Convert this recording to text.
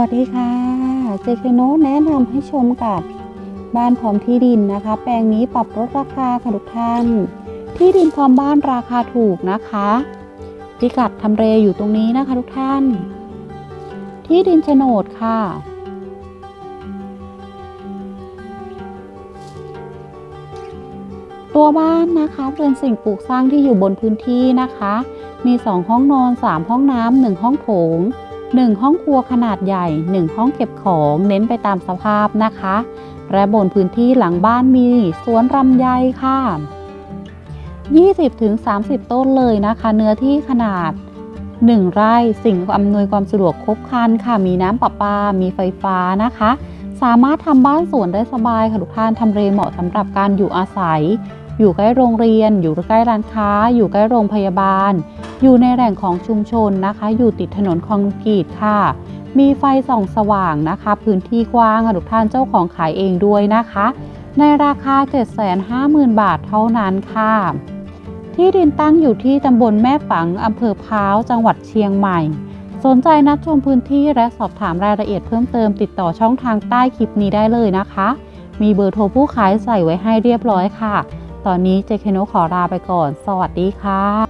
สวัสดีค่ะ เจคโนแนะนำให้ชมกับบ้านพร้อมที่ดินนะคะ แปลงนี้ปรับลดราคาค่ะทุกท่าน ที่ดินพร้อมบ้านราคาถูกนะคะ พิกัดทำเลอยู่ตรงนี้นะคะทุกท่าน ที่ดินโฉนดค่ะ ตัวบ้านนะคะเป็นสิ่งปลูกสร้างที่อยู่บนพื้นที่นะคะ มี 2 ห้องนอน 3 ห้องน้ำ1ห้องโถง 1 ห้องครัวขนาดใหญ่ 1 ห้องเก็บของเน้นไปตามสภาพนะคะ และบนพื้นที่หลังบ้านมีสวนรำไยค่ะ 20-30 ต้นเลยนะคะ เนื้อที่ขนาด 1 ไร่สิ่งอำนวยความสะดวกครบครันค่ะ มีน้ำประปา มีไฟฟ้านะคะ สามารถทำบ้านสวนได้สบายค่ะทุกท่านทำเลเหมาะสำหรับการอยู่อาศัย อยู่ใกล้โรงเรียน อยู่ใกล้ร้านค้า อยู่ใกล้โรงพยาบาล อยู่ในแหล่งของชุมชนนะคะ อยู่ติดถนนคอนกรีตค่ะ มีไฟส่องสว่างนะคะ พื้นที่กว้างทุกท่านเจ้าของขายเองด้วยนะคะ ในราคา 750,000 บาทเท่านั้นค่ะ ที่ดินตั้งอยู่ที่ตำบลแม่ฝังอำเภอพร้าวจังหวัดเชียงใหม่สนใจนัดชมพื้นที่และสอบถามรายละเอียดเพิ่มเติมติดต่อช่องทางใต้คลิปนี้ได้เลยนะคะ มีเบอร์โทรผู้ขายใส่ไว้ให้เรียบร้อยค่ะ ตอนนี้เจเคโนขอลาไปก่อน สวัสดีค่ะ